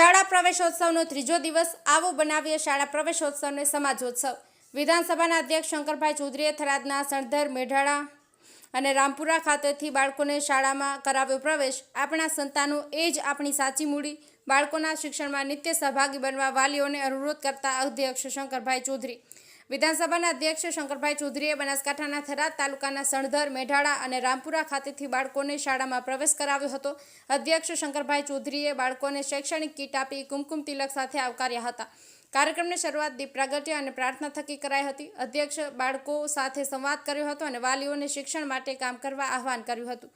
શાળા પ્રવેશોત્સવનો ત્રીજો દિવસ આવો બનાવીએ શાળા પ્રવેશોત્સવને સમાજોત્સવ. વિધાનસભાના અધ્યક્ષ શંકરભાઈ ચૌધરીએ થરાદના સણધર મેઢાળા અને રામપુરા ખાતેથી બાળકોને શાળામાં કરાવ્યો પ્રવેશ. આપણા સંતાનો એ જ આપણી સાચી મૂડી. બાળકોના શિક્ષણમાં નિત્ય સહભાગી બનવા વાલીઓને અનુરોધ કરતા અધ્યક્ષ શંકરભાઈ ચૌધરી વિધાનસભાના અધ્યક્ષ શંકરભાઈ ચૌધરીએ બનાસકાંઠાના થરાદ તાલુકાના સણધર, મેઢાળા અને રામપુરા ખાતેથી બાળકોને શાળામાં પ્રવેશ કરાવ્યો હતો. અધ્યક્ષ શંકરભાઈ ચૌધરીએ બાળકોને શૈક્ષણિક કીટ આપી કુમકુમ તિલક સાથે આવકાર્યા હતા. કાર્યક્રમની શરૂઆત દીપ પ્રાગટ્ય અને પ્રાર્થના થકી કરાઈ હતી. અધ્યક્ષ બાળકો સાથે સંવાદ કર્યો હતો અને વાલીઓને શિક્ષણ માટે કામ કરવા આહવાન કર્યું હતું.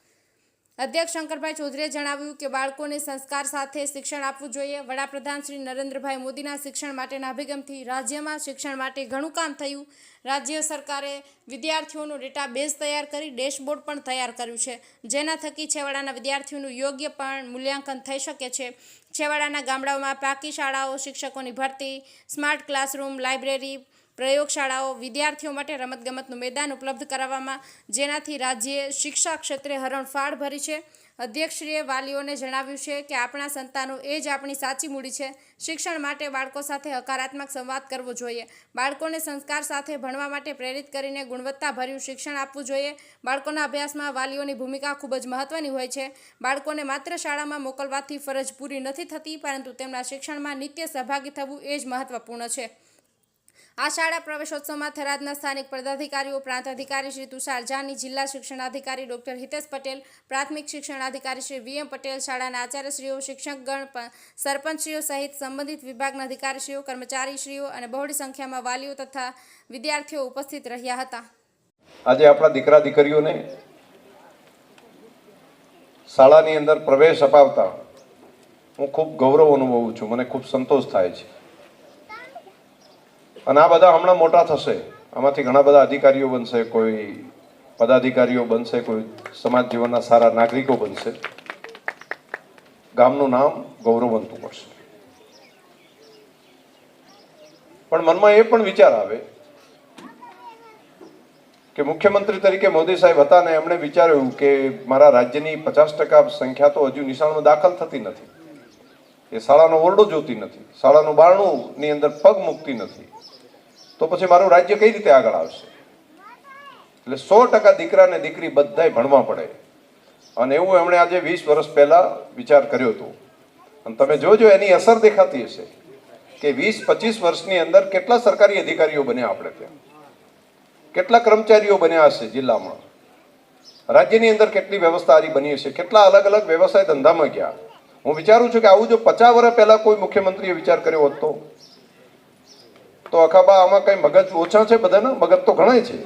અધ્યક્ષ શંકરભાઈ ચૌધરીએ જણાવ્યું કે બાળકોને સંસ્કાર સાથે શિક્ષણ આપવું જોઈએ. વડાપ્રધાન શ્રી નરેન્દ્રભાઈ મોદીના શિક્ષણ માટેના અભિગમથી રાજ્યમાં શિક્ષણ માટે ઘણું કામ થયું. રાજ્ય સરકારે વિદ્યાર્થીઓનો ડેટાબેઝ તૈયાર કરી ડેશબોર્ડ પણ તૈયાર કર્યું છે. જેના થકી છેવાડાના વિદ્યાર્થીઓનું યોગ્ય પણ મૂલ્યાંકન થઈ શકે છે. છેવાડાના ગામડાઓમાં પાકી શાળાઓ, શિક્ષકોની ભરતી, સ્માર્ટ ક્લાસરૂમ, લાઇબ્રેરી પ્રયોગશાળાઓ વિદ્યાર્થીઓ માટે રમતગમતનું મેદાન ઉપલબ્ધ કરાવવામાં, જેનાથી રાજ્યે શિક્ષા ક્ષેત્રે હરણફાળ ભરી છે. અધ્યક્ષશ્રીએ વાલીઓને જણાવ્યું છે કે આપણા સંતાનો એ જ આપણી સાચી મૂડી છે. શિક્ષણ માટે બાળકો સાથે હકારાત્મક સંવાદ કરવો જોઈએ. બાળકોને સંસ્કાર સાથે ભણવા માટે પ્રેરિત કરીને ગુણવત્તાભર્યું શિક્ષણ આપવું જોઈએ. બાળકોના અભ્યાસમાં વાલીઓની ભૂમિકા ખૂબ જ મહત્વની હોય છે. બાળકોને માત્ર શાળામાં મોકલવાથી ફરજ પૂરી નથી થતી, પરંતુ તેમના શિક્ષણમાં નિત્ય સહભાગી થવું એ જ મહત્વપૂર્ણ છે. આ શાળા પ્રવેશોત્સવમાં થરાદના સ્થાનિક પદાધિકારીઓ પ્રાંત અધિકારી શ્રી તુષાર જાની જિલ્લા શિક્ષણાધિકારી ડોક્ટર હિતેશ પટેલ, પ્રાથમિક શિક્ષણાધિકારી શ્રી વીએમ પટેલ, શાળાના આચાર્યશ્રીઓ, શિક્ષકગણ સરપંચશ્રીઓ સહિત સંબંધિત વિભાગના અધિકારીશ્રીઓ, કર્મચારીશ્રીઓ અને બહોળી સંખ્યામાં વાલીઓ તથા વિદ્યાર્થીઓ ઉપસ્થિત રહ્યા હતા. આજે આપણા દીકરા દીકરીઓને શાળાની અંદર પ્રવેશ અપાવતા હું ખૂબ ગૌરવ અનુભવું છું. મને ખૂબ સંતોષ થાય છે. અને આ બધા હમણાં મોટા થશે. આમાંથી ઘણા બધા અધિકારીઓ બનશે, કોઈ પદાધિકારીઓ બનશે, કોઈ સમાજ જીવનના સારા નાગરિકો બનશે. ગામનું નામ ગૌરવવંતું પડશે પણ મનમાં એ પણ વિચાર આવે કે મુખ્યમંત્રી તરીકે મોદી સાહેબ હતા ને એમણે વિચાર્યું કે મારા રાજ્યની પચાસ ટકા સંખ્યા તો હજુ નિશાળમાં દાખલ થતી નથી. એ શાળાનો ઓરડો જોતી નથી. શાળાનું બારણું ની અંદર પગ મૂકતી નથી. તો પછી મારું રાજ્ય કઈ રીતે આગળ આવશે? એટલે સો ટકા દીકરા ને દીકરી બધાય ભણવા પડે. અને એવું એમણે આજે વીસ વર્ષ પહેલા વિચાર કર્યો હતો. અને તમે જોજો એની અસર દેખાતી હશે કે વીસ પચીસ વર્ષની અંદર કેટલા સરકારી અધિકારીઓ બન્યા આપણે ત્યાં? કેટલા કર્મચારીઓ બન્યા હશે જિલ્લામાં? રાજ્યની અંદર કેટલી વ્યવસ્થા આરી બની હશે? કેટલા અલગ અલગ વ્યવસાય ધંધામાં ગયા? હું વિચારું છું કે આવું જો પચાસ વર્ષ પહેલા કોઈ મુખ્યમંત્રીએ વિચાર કર્યો હોત તો આખા અખાબા આમાં કઈ મગજ ઓછા છે બધાના? મગજ તો ઘણા છે.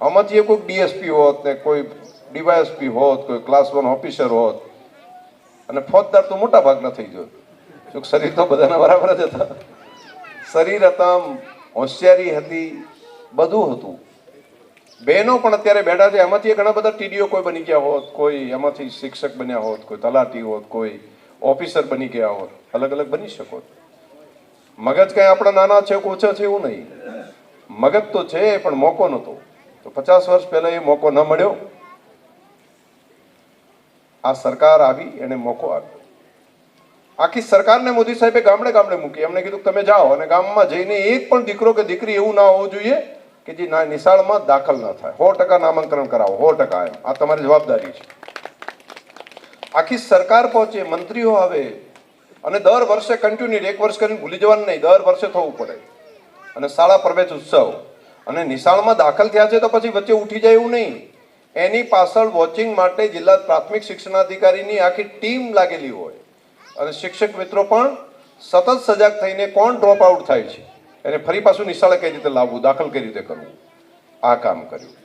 આમાંથી એ કોઈ ડીએસપી હોત ને કોઈ ડીવાયએસપી હોત, કોઈ ક્લાસ વન ઓફિસર હોત, અને ફોજદાર તો મોટા ભાગના થઈ ગયો. જો શરીર તો બધાના બરાબર જ હતા. શરીર હતા, હોશિયારી હતી, બધું હતું. બહેનો પણ અત્યારે બેઠા છે. એમાંથી ઘણા બધા ટીડીઓ કોઈ બની ગયા હોત, કોઈ એમાંથી શિક્ષક બન્યા હોત, કોઈ તલાટી હોત, કોઈ ઓફિસર બની ગયા હોત. અલગ અલગ બની શકો. મગજ કઈ આપણા નાના છે ઓછા છે એવું નહીં. મગજ તો છે, પણ મોકો નહોતો. તો પચાસ વર્ષ પહેલા એ મોકો ન મળ્યો. આ સરકાર આવી, એને મોકો આપ્યો. આખી સરકારને મોદી સાહેબે ગામડે ગામડે મૂકી. એમને કીધું, તમે જાઓ અને ગામમાં જઈને એક પણ દીકરો કે દીકરી એવું ના હોવું જોઈએ કે જે ના, નિશાળમાં દાખલ ના થાય. સો ટકા નામાંકન કરાવો, સો ટકા એમ. આ તમારી જવાબદારી છે. આખી સરકાર પહોંચે, મંત્રીઓ આવે અને દર વર્ષે કન્ટિન્યુ એક વર્ષ કરીને ભૂલી જવાનું નહીં. દર વર્ષે થવું પડે. અને શાળા પ્રવેશ ઉત્સવ. અને નિશાળમાં દાખલ થયા છે તો પછી વચ્ચે ઉઠી જાય એવું નહીં. એની પાછળ વોચિંગ માટે જિલ્લા પ્રાથમિક શિક્ષણાધિકારીની આખી ટીમ લાગેલી હોય. અને શિક્ષક મિત્રો પણ સતત સજાગ થઈને કોણ ડ્રોપ આઉટ થાય છે? એને ફરી પાછું નિશાળે કઈ રીતે લાવવું, દાખલ કઈ રીતે કરવું? આ કામ કર્યું.